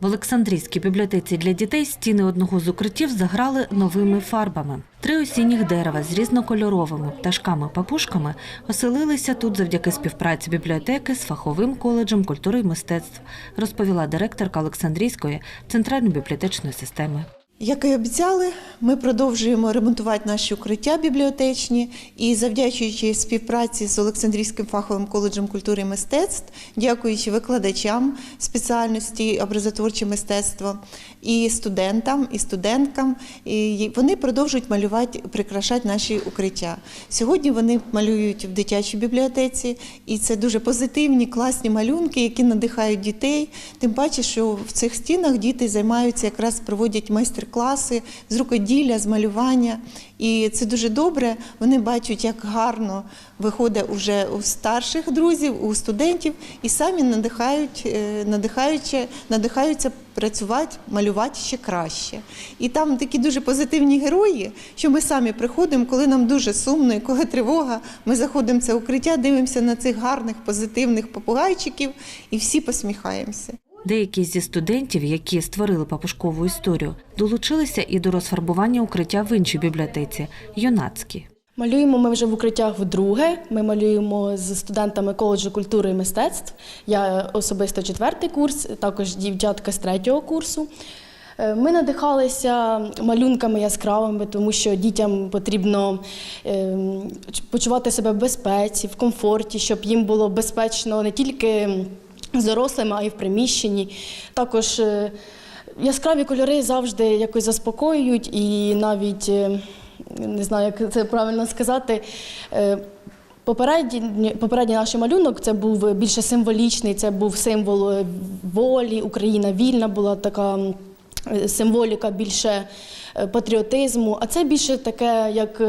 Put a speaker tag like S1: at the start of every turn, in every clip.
S1: В Олександрійській бібліотеці для дітей стіни одного з укриттів заграли новими фарбами. Три осінніх дерева з різнокольоровими пташками-папушками оселилися тут завдяки співпраці бібліотеки з фаховим коледжем культури і мистецтв, розповіла директорка Олександрійської центральної бібліотечної системи.
S2: Як і обіцяли, ми продовжуємо ремонтувати наші укриття бібліотечні і завдячуючи співпраці з Олександрійським фаховим коледжем культури і мистецтв, дякуючи викладачам спеціальності образотворче мистецтво і студентам, і студенткам, і вони продовжують малювати, прикрашати наші укриття. Сьогодні вони малюють в дитячій бібліотеці, і це дуже позитивні, класні малюнки, які надихають дітей. Тим паче, що в цих стінах діти займаються якраз проводять майстер-класи з рукоділля, з малювання. І це дуже добре. Вони бачать, як гарно виходить уже у старших друзів, у студентів, і самі надихають, е, надихаючи, надихаються працювати, малювати ще краще. І там такі дуже позитивні герої, що ми самі приходимо, коли нам дуже сумно і коли тривога, ми заходимо в це укриття, дивимося на цих гарних позитивних попугайчиків і всі посміхаємося.
S1: Деякі зі студентів, які створили папушкову історію, долучилися і до розфарбування укриття в іншій бібліотеці юнацькій.
S3: Малюємо ми вже в укриттях вдруге. Ми малюємо з студентами коледжу культури і мистецтв. Я особисто четвертий курс, також дівчатка з третього курсу. Е, Ми надихалися малюнками яскравими, тому що дітям потрібно ем, почувати себе в безпеці, в комфорті, щоб їм було безпечно не тільки з а й в приміщенні. Також е, яскраві кольори завжди якось заспокоюють і навіть е, не знаю, як це правильно сказати. е, Попередній, попередній наш малюнок це був більше символічний, це був символ волі, Україна вільна була така символіка більше патріотизму. А це більше таке, як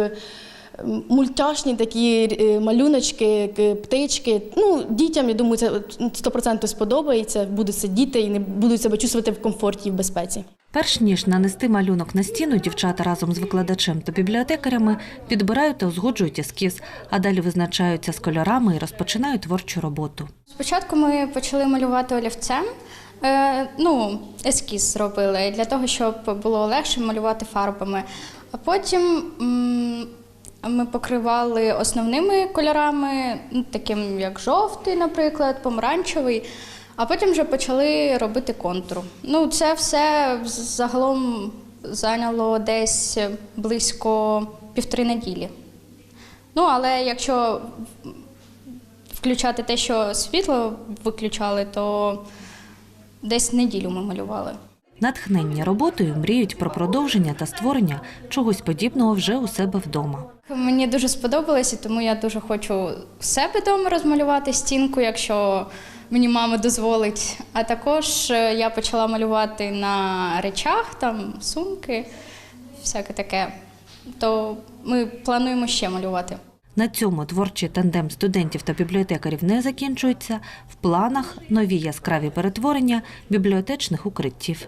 S3: мультяшні такі е, малюночки, птички. Ну, дітям, я думаю, це 100% сподобається, будуть сидіти і не будуть себе чувствувати в комфорті і в безпеці.
S1: Перш ніж нанести малюнок на стіну, дівчата разом з викладачем та бібліотекарями підбирають та узгоджують ескіз, а далі визначаються з кольорами і розпочинають творчу роботу.
S4: Спочатку ми почали малювати олівцем. Е, ну, ескіз зробили для того, щоб було легше малювати фарбами. А потім ми покривали основними кольорами, ну, таким як жовтий, наприклад, помаранчевий. А потім вже почали робити контур. Ну, це все загалом зайняло десь близько півтори неділі. Ну, але якщо включати те, що світло виключали, то десь неділю ми малювали.
S1: Натхнення роботою мріють про продовження та створення чогось подібного вже у себе вдома.
S4: Мені дуже сподобалося, тому я дуже хочу в себе вдома розмалювати стінку, якщо мені мама дозволить. А також е, я почала малювати на речах, там сумки, всяке таке. То ми плануємо ще малювати.
S1: На цьому творчий тандем студентів та бібліотекарів не закінчується. В планах нові яскраві перетворення бібліотечних укриттів.